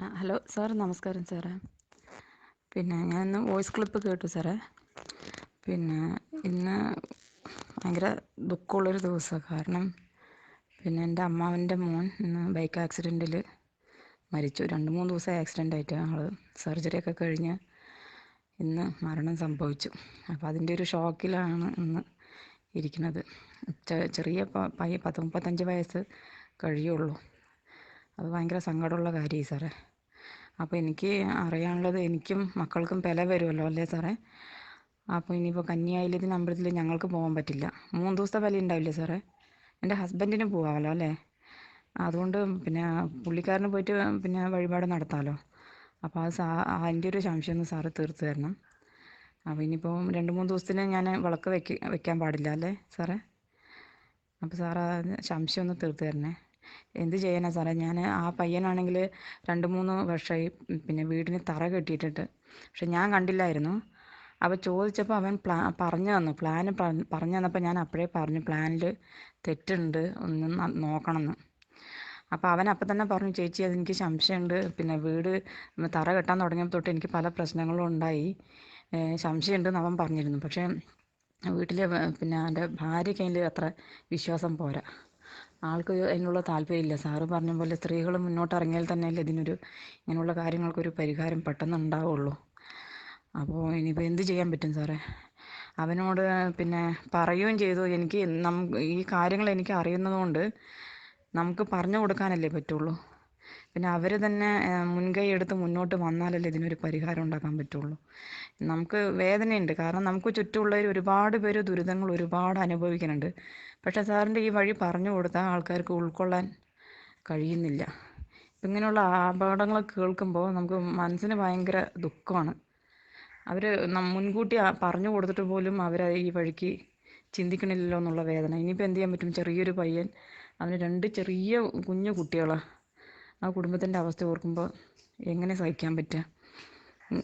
Hello. Sir നമസ്കാരം സാറേ. പിന്നെ ഞാൻ ഇന്ന് വോയിസ് ക്ലിപ്പ് കേട്ടു സാറേ. പിന്നെ ഇന്ന് ഭയങ്കര ദുഃഖമുള്ളൊരു ദിവസമാണ് കാരണം പിന്നെ എന്റെ അമ്മാവന്റെ മോൻ ഇന്ന് ബൈക്ക് ആക്സിഡന്റിൽ മരിച്ചു. രണ്ട് മൂന്ന് ദിവസം ആക്സിഡന്റ് ആയിട്ട് ആൾ സർജറിയൊക്കെ കഴിഞ്ഞ് ഇന്ന് മരണം സംഭവിച്ചു. അപ്പോൾ അതിന്റെ ഒരു ഷോക്കിലാണ് ഇന്ന് ഇരിക്കുന്നത്. ചെറിയ പയ്യ പത്ത് മുപ്പത്തഞ്ച് വയസ്സ് കഴിയുള്ളൂ. അത് ഭയങ്കര സങ്കടമുള്ള കാര്യമായി സാറേ. അപ്പോൾ എനിക്ക് അറിയാനുള്ളത് എനിക്കും മക്കൾക്കും വില വരുമല്ലോ അല്ലേ സാറേ? അപ്പോൾ ഇനിയിപ്പോൾ കന്യായിലത്തിന് അമ്പലത്തിൽ ഞങ്ങൾക്ക് പോകാൻ പറ്റില്ല. മൂന്ന് ദിവസത്തെ വില ഉണ്ടാവില്ലേ സാറേ? എന്റെ ഹസ്ബൻഡിന് പോകാമല്ലോ അല്ലേ? അതുകൊണ്ട് പിന്നെ പുള്ളിക്കാരന് പോയിട്ട് പിന്നെ വഴിപാട് നടത്താമല്ലോ അപ്പോൾ അത് സാ അതിന്റെ ഒരു സംശയം ഒന്ന് സാറ് തീർത്ത് തരണം. അപ്പോൾ ഇനിയിപ്പോൾ രണ്ട് മൂന്ന് ദിവസത്തിന് ഞാൻ വിളക്ക് വെക്ക വെക്കാൻ പാടില്ല അല്ലേ സാറേ? അപ്പോൾ സാറ് സംശയം ഒന്ന് തീർത്ത് തരണേ. എന്ത് ചെയ്യാനാ സാറേ? ഞാൻ ആ പയ്യനാണെങ്കിൽ രണ്ട് മൂന്ന് വർഷമായി പിന്നെ വീടിന് തറ കെട്ടിയിട്ടിട്ട്. പക്ഷെ ഞാൻ കണ്ടില്ലായിരുന്നു. അപ്പോൾ ചോദിച്ചപ്പോൾ അവൻ പ്ലാ പറഞ്ഞു തന്നു. പ്ലാന് പറഞ്ഞു തന്നപ്പോൾ ഞാൻ അപ്പോഴേ പറഞ്ഞു പ്ലാനിൽ തെറ്റുണ്ട്. ഒന്ന് നോക്കണമെന്ന് അപ്പോൾ അവൻ അപ്പം തന്നെ പറഞ്ഞു ചേച്ചി അതെനിക്ക് സംശയമുണ്ട്. പിന്നെ വീട് തറ കെട്ടാൻ തുടങ്ങിയപ്പോൾ തൊട്ട് എനിക്ക് പല പ്രശ്നങ്ങളും ഉണ്ടായി. സംശയമുണ്ടെന്ന് അവൻ പറഞ്ഞിരുന്നു. പക്ഷേ വീട്ടിലെ പിന്നെ എന്റെ ഭാര്യയ്ക്ക് അതിൽ അത്ര വിശ്വാസം പോരാ. ആൾക്ക് അതിനുള്ള താല്പര്യമില്ല. സാറ് പറഞ്ഞ പോലെ സ്ത്രീകൾ മുന്നോട്ട് ഇറങ്ങിയാൽ തന്നെയല്ലേ ഇതിനൊരു ഇങ്ങനെയുള്ള കാര്യങ്ങൾക്കൊരു പരിഹാരം പെട്ടെന്ന് ഉണ്ടാവുള്ളൂ അപ്പോൾ ഇനിയിപ്പോൾ എന്ത് ചെയ്യാൻ പറ്റും സാറേ? അവനോട് പിന്നെ പറയുകയും ചെയ്തു. എനിക്ക് ഈ കാര്യങ്ങൾ എനിക്ക് അറിയുന്നതുകൊണ്ട് നമുക്ക് പറഞ്ഞു കൊടുക്കാനല്ലേ പറ്റുള്ളൂ. പിന്നെ അവർ തന്നെ മുൻകൈ എടുത്ത് മുന്നോട്ട് വന്നാലല്ലേ ഇതിനൊരു പരിഹാരം ഉണ്ടാക്കാൻ പറ്റുള്ളൂ. നമുക്ക് വേദനയുണ്ട്. കാരണം നമുക്ക് ചുറ്റുമുള്ളവർ ഒരുപാട് പേര് ദുരിതങ്ങൾ ഒരുപാട് അനുഭവിക്കുന്നുണ്ട്. പക്ഷേ സാറിന്റെ ഈ വഴി പറഞ്ഞു കൊടുത്താൽ ആൾക്കാർക്ക് ഉൾക്കൊള്ളാൻ കഴിയുന്നില്ല. ഇങ്ങനെയുള്ള അപകടങ്ങൾ കേൾക്കുമ്പോൾ നമുക്ക് മനസ്സിന് ഭയങ്കര ദുഃഖമാണ്. അവർ മുൻകൂട്ടി പറഞ്ഞു കൊടുത്തിട്ട് പോലും അവർ ഈ വഴിക്ക് ചിന്തിക്കണില്ലല്ലോ എന്നുള്ള വേദന. ഇനിയിപ്പോൾ എന്ത് ചെയ്യാൻ പറ്റും? ചെറിയൊരു പയ്യൻ അവന് രണ്ട് ചെറിയ കുഞ്ഞു കുട്ടികളാണ് ആ കുടുംബത്തിന്റെ അവസ്ഥ ഓർക്കുമ്പോൾ എങ്ങനെ സഹിക്കാൻ പറ്റുക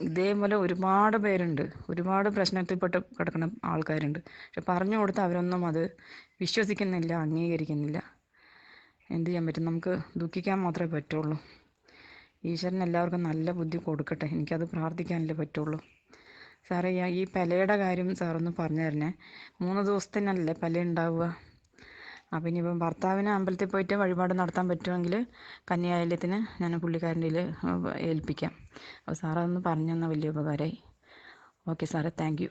ഇതേപോലെ ഒരുപാട് പേരുണ്ട്. ഒരുപാട് പ്രശ്നത്തിൽപ്പെട്ട് കിടക്കുന്ന ആൾക്കാരുണ്ട്. പക്ഷെ പറഞ്ഞു കൊടുത്ത് അവരൊന്നും അത് വിശ്വസിക്കുന്നില്ല അംഗീകരിക്കുന്നില്ല. എന്ത് ചെയ്യാൻ പറ്റും? നമുക്ക് ദുഃഖിക്കാൻ മാത്രമേ പറ്റുള്ളൂ. ഈശ്വരൻ എല്ലാവർക്കും നല്ല ബുദ്ധി കൊടുക്കട്ടെ. എനിക്കത് പ്രാർത്ഥിക്കാനല്ലേ പറ്റുള്ളൂ. സാറേ ഈ പലയുടെ കാര്യം സാറൊന്ന് പറഞ്ഞു തരണേ. മൂന്ന് ദിവസത്തിനല്ലേ പല ഉണ്ടാവുക? അപ്പം ഇനിയിപ്പം ഭർത്താവിന് അമ്പലത്തിൽ പോയിട്ട് വഴിപാട് നടത്താൻ പറ്റുമെങ്കിൽ കന്യാലയത്തിന് ഞാൻ പുള്ളിക്കാരന്റെ ഏൽപ്പിക്കാം. അപ്പോൾ സാറതൊന്ന് പറഞ്ഞു തന്നാൽ വലിയ ഉപകാരമായി. ഓക്കെ സാറേ താങ്ക്